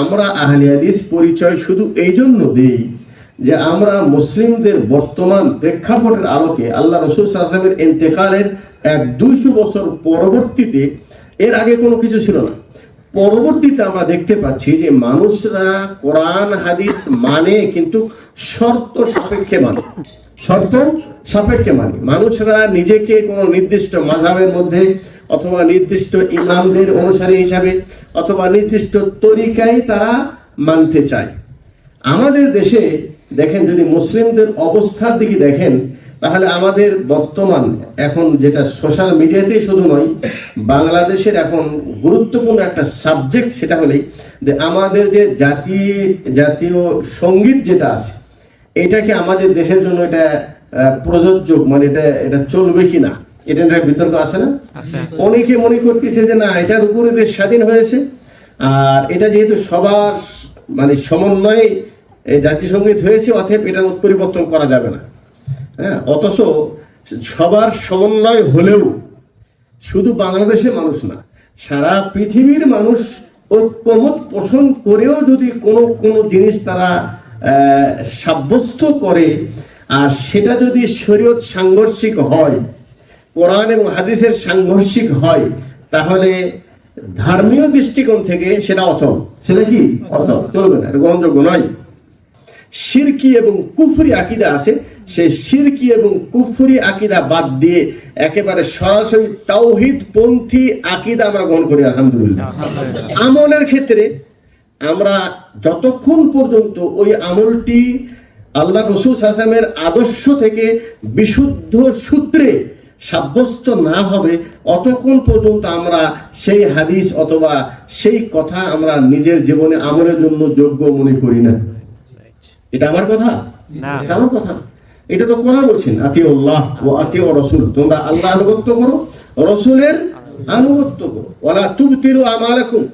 আমরা আহলে হাদিস পরিচয় শুধু এই জন্য দিই যে আমরা মুসলিমদের বর্তমান প্রেক্ষাপটের আলোকে আল্লাহ রসুল সাল্লামের ইন্তেকালের এক দুইশো বছর পরবর্তীতে, এর আগে কোনো কিছু ছিল না। পরবর্তীতে আমরা দেখতে পাচ্ছি যে মানুষরা কোরআন, হাদিস মানে কিন্তু শর্ত সাপেক্ষে মানে শর্ত সাপেক্ষে মানে। মানুষরা নিজেকে কোনো নির্দিষ্ট মাঝাবের মধ্যে অথবা নির্দিষ্ট ইমামদের অনুসারী হিসাবে অথবা নির্দিষ্ট তরিকায় তারা মানতে চায়। আমাদের দেশে দেখেন, যদি মুসলিমদের অবস্থার দিকে দেখেন, তাহলে আমাদের বর্তমান এখন যেটা সোশ্যাল মিডিয়াতেই শুধু নয়, বাংলাদেশের এখন গুরুত্বপূর্ণ একটা সাবজেক্ট সেটা হলেই যে আমাদের যে জাতি, জাতীয় সংগীত যেটা আছে এটাকে আমাদের দেশের জন্য এটা প্রযোজ্য মানে এটা এটা চলবে কি না? এটা নিয়ে বিতর্ক আছে না? অনেকে মনে করতেছে যে না এটার উপরে দেশ স্বাধীন হয়েছে। আর এটা যেহেতু সবার মানে সমন্বয়ে এই জাতিসংগীত হয়েছে অতএব এটার পরিবর্তন করা যাবে না। হ্যাঁ অথচ সবার সমন্বয় হলেও শুধু বাংলাদেশের মানুষ না সারা পৃথিবীর মানুষ ঐক্যমত পোষণ করেও যদি কোনো কোনো জিনিস তারা সাব্যস্ত করে, আর সেটা যদি শরীয়ত সাংঘর্ষিক হয়, কোরআন এবং হাদিসের সাংঘর্ষিক হয়, তাহলে ধর্মীয় দৃষ্টিকোণ থেকে সেটা অচল। সেটা কি? অচল। চলবে না গ্রহণযোগ্য নয়। শিরকি এবং কুফরি আকিদা আছে, সেই শিরকি এবং কুফরি আকিদা বাদ দিয়ে একেবারে সরাসরি তাওহিদ পন্থী আকিদা আমরা গ্রহণ করি, আলহামদুলিল্লাহ। আমলের ক্ষেত্রে আমরা যতক্ষণ পর্যন্ত ওই আমলটি আল্লাহ রসুল হাসামের আদর্শ থেকে বিশুদ্ধ সূত্রে সাব্যস্ত না হবে অতক্ষণ পর্যন্ত আমরা সেই হাদিস অথবা সেই কথা আমরা নিজের জীবনে আমলের জন্য যোগ্য মনে করি না। এটা আমার কথা। এটা আমার কথা। এটা তো কোরআন বলছেন আতি আল্লাহ ও আতি ও রসুল। তোমরা আল্লাহ আনুগত্য করো রসুলের আনুগত্য করো। ওলা তুবতিরু আমালাকুম।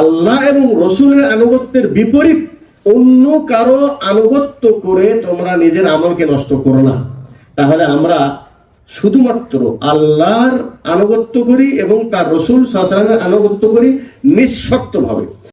আল্লাহ এবং রসুলের আনুগত্যের বিপরীত অন্য কারও আনুগত্য করে তোমরা নিজের আমলকে নষ্ট করো না। তাহলে আমরা শুধুমাত্র আল্লাহর আনুগত্য করি এবং তার রসুল সাহসালামের আনুগত্য করি নিঃশর্তভাবে।